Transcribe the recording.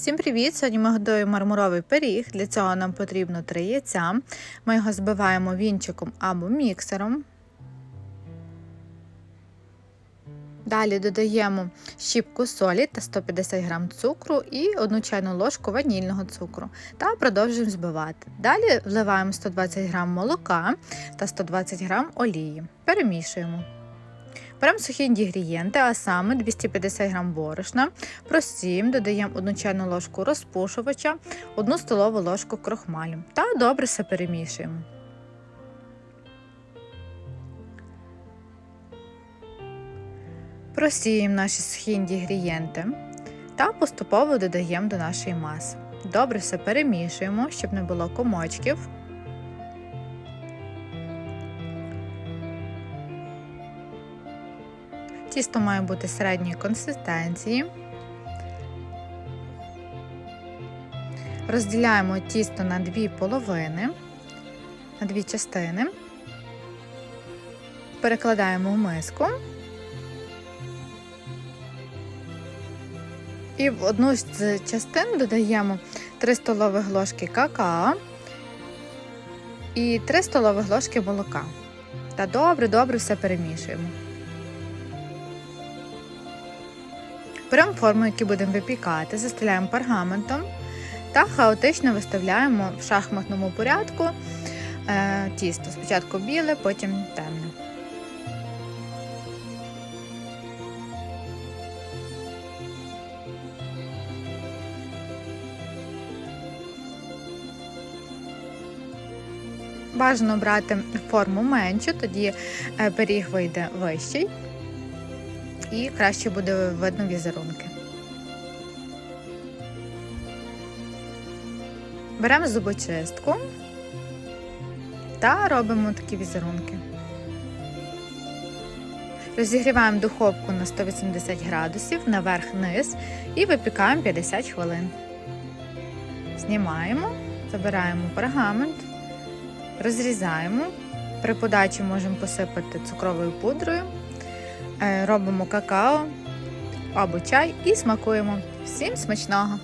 Всім привіт! Сьогодні ми готуємо мармуровий пиріг. Для цього нам потрібно три яйця. Ми його збиваємо вінчиком або міксером. Далі додаємо щіпку солі та 150 г цукру і 1 чайну ложку ванільного цукру та продовжуємо збивати. Далі вливаємо 120 г молока та 120 г олії. Перемішуємо. Беремо сухі інгредієнти, а саме 250 г борошна, просіємо, додаємо 1 чайну ложку розпушувача, 1 столову ложку крохмалю та добре все перемішуємо. Просіємо наші сухі інгредієнти та поступово додаємо до нашої маси. Добре все перемішуємо, щоб не було комочків. Тісто має бути середньої консистенції. Розділяємо тісто на дві половини, на дві частини, перекладаємо в миску і в одну з частин додаємо 3 столових ложки какао і 3 столових ложки молока. Та добре-добре все перемішуємо. Беремо форму, яку будемо випікати, застеляємо пергаментом та хаотично виставляємо в шахматному порядку е, тісто. Спочатку біле, потім темне. Бажано брати форму меншу, тоді е, пиріг вийде вищий і краще буде видно візерунки. Беремо зубочистку та робимо такі візерунки. Розігріваємо духовку на 180 градусів наверх-низ і випікаємо 50 хвилин. Знімаємо, забираємо пергамент, розрізаємо. При подачі можемо посипати цукровою пудрою. Робимо какао або чай і смакуємо. Всім смачного!